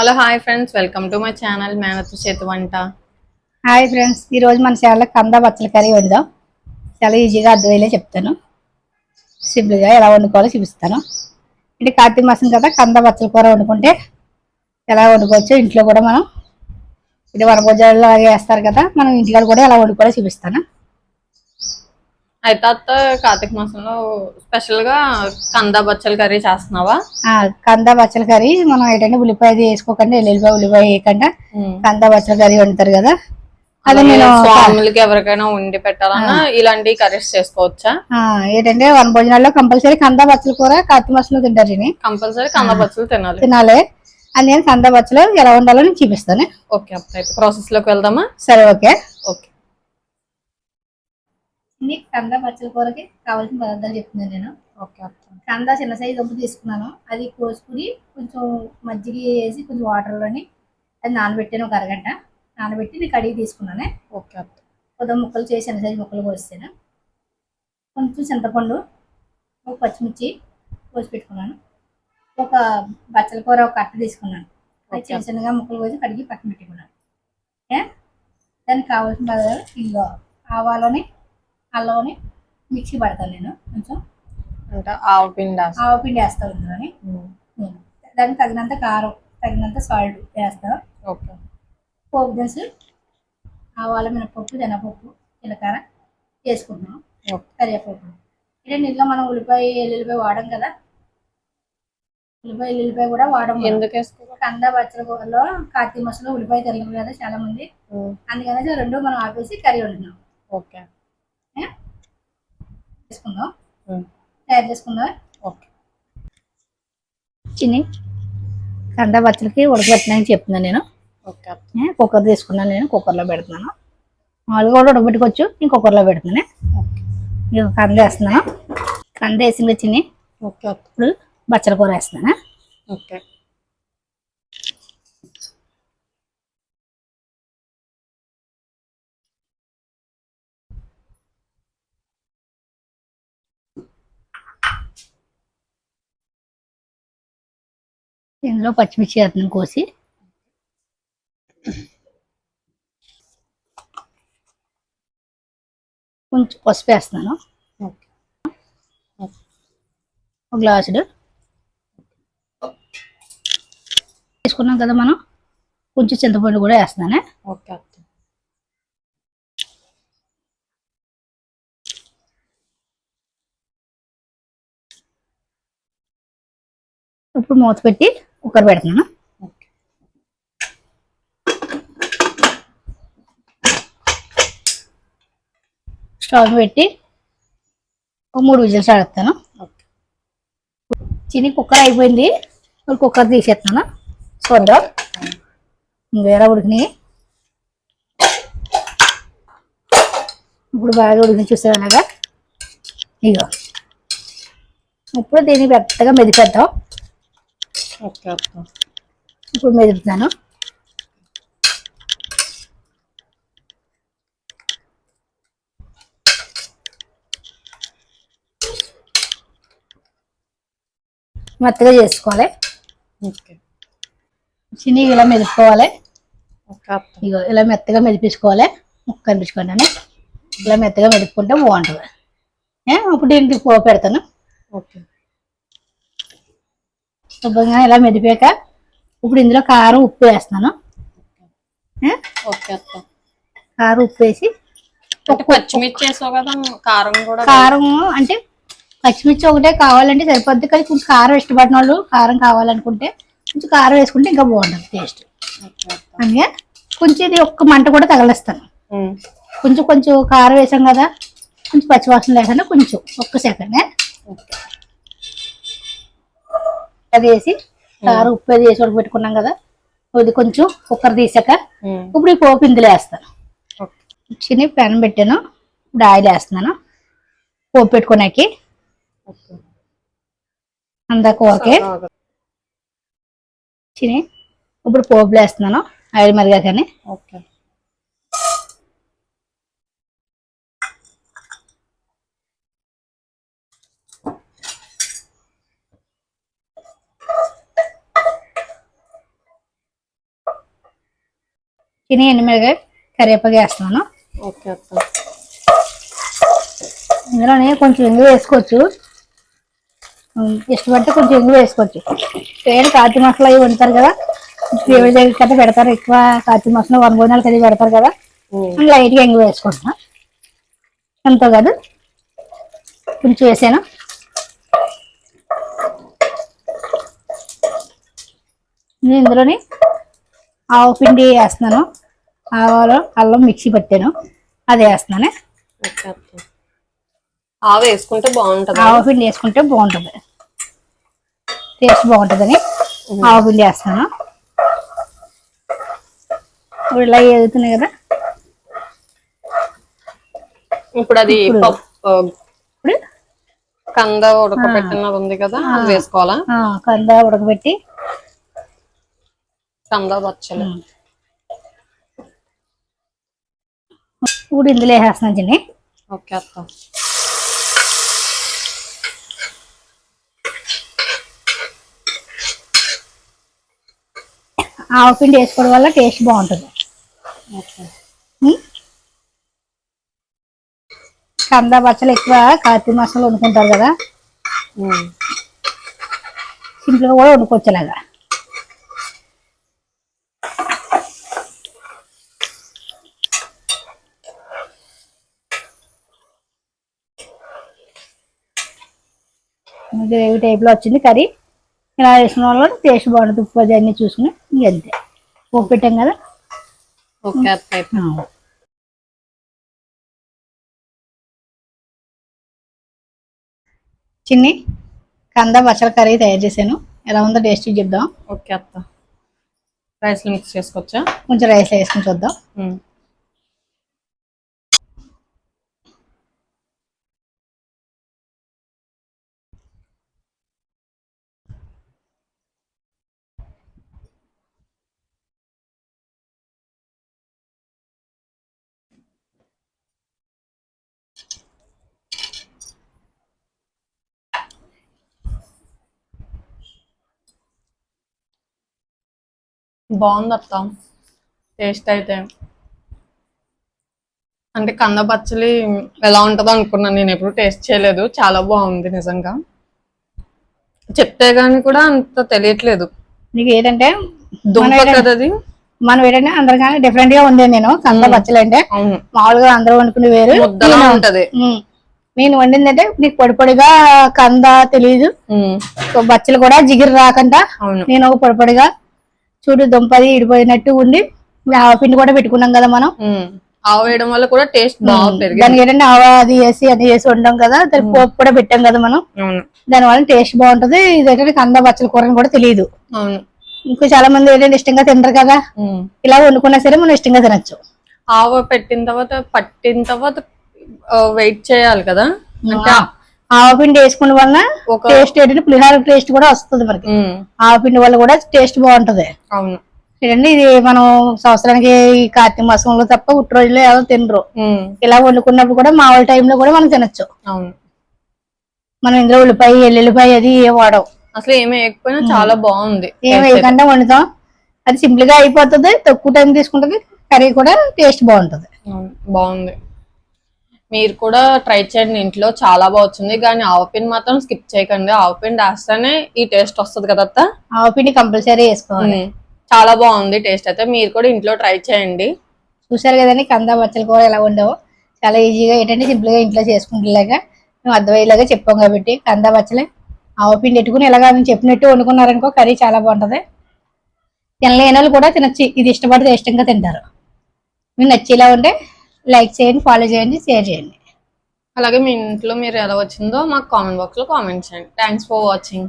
Hello hi friends. Welcome to my channel. మేనత్ చేతి వంట. Hi friends. ఈ రోజు మన ఛానల్లో కంద బచ్చల కర్రీ వండుదాం. చాలా ఈజీగా అర్థమయ్యేలా చెప్తాను. సింపుల్గా ఎలా వండుకోవాలో చూపిస్తాను. ఇది కార్తీక మాసం కదా కంద బచ్చల కూర వండుకుంటే ఎలా వండుకోవచ్చు? ఇంట్లో కూడా మనం ఇది వనభోజనాలు అలాగే వేస్తారు కదా మనం ఇంటికాడ కూడా ఎలా వండుకోవాలో చూపిస్తాను. అయితే అత్త కార్తీక మాసంలో స్పెషల్గా కంద బచ్చల కర్రీ చేస్తున్నావా? కంద బచ్చల కర్రీ మనం ఏంటంటే ఉల్లిపాయ వేసుకోకుండా ఎల్లుల్లిపాయ ఉల్లిపాయ వేయకుండా. కంద బచ్చల కర్రీ వండుతారు కదా. అది నేను స్వాములకి ఎవరికైనా వండి పెట్టాలన్నా ఇలాంటి కర్రీస్ చేసుకోవచ్చా? ఏంటంటే వనభోజనాల్లో కంపల్సరీ కంద బచ్చల కూర కార్తీక మాసంలో తింటారు కంపల్సరీ కంద బచ్చలు తినాలి. తినాలి. అందుకని కంద బచ్చలు ఎలా వండాలో నేను చూపిస్తాను. ఓకే ప్రాసెస్లోకి వెళ్దామా? సరే ఓకే. నీకు కంద బచ్చల కూరకి కావాల్సిన పదార్థాలు చెప్తున్నాను నేను. ఓకే కంద చిన్న సైజు దుంప తీసుకున్నాను. అది కోసుకుని కొంచెం మజ్జిగ వేసి కొంచెం వాటర్లోని అది నానబెట్టాను ఒక అరగంట. నానబెట్టి నేను కడిగి తీసుకున్నాను. ఓకే కొద్దిగా ముక్కలు చేసి చిన్న సైజు ముక్కలు కోసాను కొంచెం చింతపండు ఒక పచ్చిమిర్చి కోసి పెట్టుకున్నాను. ఒక బచ్చల కూర ఒక కట్ట తీసుకున్నాను. అది చిన్న చిన్నగా ముక్కలు కోసి కడిగి పక్కన పెట్టుకున్నాను. దానికి కావాల్సిన పదార్థాలు ఇల్లు ఆవాలని అల్లంని మిక్సీ పడతాను నేను కొంచెం. అంటే ఆవు పిండి వేస్తా. ఆవ పిండి వేస్తాను ఇందులోని దానికి తగినంత కారం తగినంత సాల్ట్ వేస్తాను ఓకే. పోపు దినుసు ఆవాల మినపప్పు శనగపప్పు జీలకర్ర వేసుకుంటున్నాం. కరివేపాకు. అంటే ఇందులో మనం ఉల్లిపాయ ఎల్లుల్లిపాయ వాడం కదా? ఉల్లిపాయ ఎల్లుల్లిపాయ కూడా వాడం మనం. ఎందుకు వేసుకోవాలి? కంద బచ్చల కార్తీక మాసంలో ఉల్లిపాయ తెలియదు కదా చాలా మంది. అందుకనేసి రెండు మనం ఆపేసి కర్రీ వండుతున్నాం. ఓకే? చేసుకుందాం. తయారు చేసుకుందాం? ఓకే. చిన్ని కంద బచ్చలకి ఉడకబెట్టినని చెప్తున్నాను నేను. కుక్కర్ తీసుకున్నాను నేను కుక్కర్లో పెడుతున్నాను. మామూలుగా కూడా ఉడకబెట్టుకోవచ్చు నేను కుక్కర్లో పెడుతున్నాను ఓకే. ఇక కంద వేస్తున్నాను. కంద వేసింది చిన్ని. ఇప్పుడు బచ్చల కూర వేస్తున్నాను ఓకే. ఇందులో పచ్చిమిర్చి వేస్తున్నాను కోసి కొంచెం పసుపు వేస్తున్నాను. ఓకే ఒక గ్లాసుడు. వేసుకున్నాం కదా మనం. కొంచెం చింతపండు కూడా వేస్తున్నాను. ఓకే ఇప్పుడు మూత పెట్టి కుక్కర్ పెడుతున్నాను. స్టవ్ పెట్టి ఒక మూడు విజిల్స్ ఆడుతాను ఓకే కుక్కర్ అయిపోయింది. కుక్కర్ తీసేస్తున్నాను. చూద్దాం వేరే ఉడికినాయి? ఇప్పుడు బాగా ఉడికి చూసారు అలాగా? ఇగో. ఇప్పుడు దీన్ని పెద్దగా మెదిపేద్దాం. ఇప్పుడు మెదుపుతాను మెత్తగా చేసుకోవాలి. ఓకే. చిన్ని ఇలా మెదుపుకోవాలి. ఇగో ఇలా మెత్తగా మెదిపించుకోవాలి. ముక్క కనిపించుకోండి ఇలా మెత్తగా మెదుపుకుంటే బాగుంటుంది. ఏ ఇప్పుడు దీనికి పెడతాను. ఓకే. శుభ్రంగా ఇలా మెదిపాక ఇప్పుడు ఇందులో కారం ఉప్పు వేస్తున్నాను. అత్త కారం ఉప్పు వేసి పచ్చిమిర్చి వేసావు కదా కారం కూడా కారం అంటే పచ్చిమిర్చి ఒకటే కావాలంటే సరిపోద్ది. కానీ కొంచెం కారం ఇష్టపడిన వాళ్ళు కారం కావాలనుకుంటే కొంచెం కారం వేసుకుంటే ఇంకా బాగుంటుంది టేస్ట్. అందుకే కొంచెం ఇది ఒక్క మంట కూడా తగలేస్తాను. కొంచెం కొంచెం కారం వేసాం కదా కొంచెం పచ్చివాసన లేకుండా కొంచెం ఒక్క సెకండ్ అది వేసి కారం ఉప్పు అది వేసి పెట్టుకున్నాం కదా. ఇది కొంచెం కుక్కర్ తీసాక. ఇప్పుడు ఈ పోపు ఇందులో వేస్తాను. చిన్న పెనం పెట్టాను. ఇప్పుడు ఆయిల్ వేస్తున్నాను. పోపు పెట్టుకోనాకి. ఓకే. అందాక ఓకే చిని ఇప్పుడు పోపులు వేస్తున్నాను. ఆయిల్ మరిగాకని. ఓకే. తిని ఎండుమిరగాయ కరివేపాకు వేస్తున్నాను. ఓకే ఇందులోనే కొంచెం ఎంగు వేసుకోవచ్చు. ఇష్టపడితే కొంచెం ఎంగు వేసుకోవచ్చు. పేరు కాతి మసాలా అవి వండుతారు కదా దేవుడి దగ్గర కదా పెడతారు ఎక్కువ కాతి మసాలా వన్ భోజనాలు కదా పెడతారు కదా. లైట్గా ఎంగు వేసుకుంటున్నా. ఎంతో కాదు కొంచెం వేసాను. ఇందులోని ఆవు పిండి వేస్తున్నాను. ఆవాలు అల్లం మిక్సీ పట్టాను. అది వేస్తున్నాను. ఆవు వేసుకుంటే బాగుంటది. ఆవు పిండి వేసుకుంటే బాగుంటుంది. టేస్ట్ బాగుంటుందని ఆవు పిండి వేస్తాను ఇప్పుడు ఇలా ఎదుగుతున్నాయి కదా. ఇప్పుడు అది ఇప్పుడు కంద ఉడకబెట్టినది ఉంది కదా అది వేసుకోవాలా? కంద ఉడకబెట్టి కంద బచ్చలు ఇప్పుడు ఇందులో వేసేస్తున్నాను చిన్ని. ఓకే అత్త. ఆవు పిండి వేసుకోవడం వల్ల టేస్ట్ బాగుంటుంది? కంద బచ్చలు ఎక్కువ కార్తీక మాసంలో వండుకుంటారు కదా. సింపుల్గా కూడా వండుకోవచ్చు అలాగా గ్రేవీ టైప్లో వచ్చింది కర్రీ. ఇలా వేసిన వల్ల టేస్ట్ బాగుంటుంది. ఉప్పు అది అన్నీ చూసుకుని ఇంక అంతే. ఉప్పు పెట్టాం కదా? ఓకే. చిన్ని కంద బచ్చల కర్రీ తయారు చేశాను. ఎలా ఉందో టేస్ట్ చెప్దాం. ఓకే అత్త. రైస్ మిక్స్ చేసుకోవచ్చా? కొంచెం రైస్ వేసుకుని చూద్దాం. బాగుంది అత్త. టేస్ట్ అయితే. అంటే కంద పచ్చలి ఎలా ఉంటుందో అనుకున్నాను. నేను ఎప్పుడు టేస్ట్ చేయలేదు. చాలా బాగుంది నిజంగా. చెప్తే గానీ కూడా అంత తెలియట్లేదు. నీకు ఏంటంటే దుంప కదా అది మనం ఏంటంటే అందరికన్నా డిఫరెంట్గా ఉంది నేను. కంద బచ్చలు అంటే మామూలుగా అందరూ వండుకునే వేరు. ముద్దలా ఉంటది. నేను వండిందంటే నీకు పొడి పొడిగా కంద తెలియదు ఉమ్, బచ్చలు కూడా జిగిరి రాకుండా నేను ఒక పొడి పొడిగా చూడు దుంపది ఇడిపోయినట్టు ఉండి ఆవ పిండి కూడా పెట్టుకున్నాం కదా మనం. ఆవు వేయడం వల్ల కూడా టేస్ట్ బాగా పెరిగింది. దానికి ఏంటంటే ఆవ అది వేసి అది వేసి వండాం కదా దానికి పోపు కూడా పెట్టాం కదా మనం. దాని వల్ల టేస్ట్ బాగుంటది. ఇది ఏంటంటే కంద బచ్చల కూర కూడా తెలియదు ఇంకా చాలా మంది ఏంటంటే ఇష్టంగా తినరు కదా. ఇలా వండుకున్నా సరే మనం ఇష్టంగా తినచ్చు. ఆవు పెట్టిన తర్వాత పట్టిన తర్వాత వెయిట్ చేయాలి కదా. అంటే ఆవపిండి వేసుకున్న వలన టేస్ట్ ఏంటంటే పులిహార టేస్ట్ కూడా వస్తుంది మనకి. ఆవపిండి వల్ల కూడా టేస్ట్ బాగుంటది. అవును. ఏంటంటే ఇది మనం సంవత్సరానికి కార్తీక మాసంలో తప్ప ఉట్టి రోజుల్లో ఎవరు తినరు. ఇలా వండుకున్నప్పుడు కూడా మామూలు టైంలో కూడా మనం తినచ్చు. మనం ఇందులో ఉల్లిపాయ ఎల్లుల్లిపాయ అది ఏ వాడవు అసలు ఏమి వేయకపోయినా చాలా బాగుంది. ఏం వేయకుండా వండుతాం. అది సింపుల్గా అయిపోతుంది. తక్కువ టైం తీసుకుంటది. కర్రీ కూడా టేస్ట్ బాగుంటది. బాగుంది. మీరు కూడా ట్రై చేయండి ఇంట్లో చాలా బాగా వచ్చింది. కానీ ఆవపిండి మాత్రం స్కిప్ చేయకండి. ఆవపిండి వేస్తేనే ఈ టేస్ట్ వస్తుంది కదా అత్త? ఆవపిండి కంపల్సరీ వేసుకోవాలి. చాలా బాగుంది టేస్ట్ అయితే. మీరు కూడా ఇంట్లో ట్రై చేయండి. చూసారు కదండి కంద బచ్చల కూర ఎలా ఉండవు. చాలా ఈజీగా ఏంటంటే సింపుల్గా ఇంట్లో చేసుకుంటేలాగా మేము అర్థమయ్యేలాగా చెప్పాం కాబట్టి కంద బచ్చలే ఆవపిండి పెట్టుకుని ఇలాగా మేము చెప్పినట్టు వండుకున్నారనుకో కర్రీ చాలా బాగుంటది. తినలేని వాళ్ళు కూడా తినచ్చు. ఇది ఇష్టపడితే ఇష్టంగా తింటారు. మీకు నచ్చేలా ఉంటే లైక్ చేయండి ఫాలో చేయండి షేర్ చేయండి. అలాగే మీ ఇంట్లో మీరు ఎలా వచ్చిందో మాకు కామెంట్ బాక్స్లో కామెంట్ చేయండి. Thanks for watching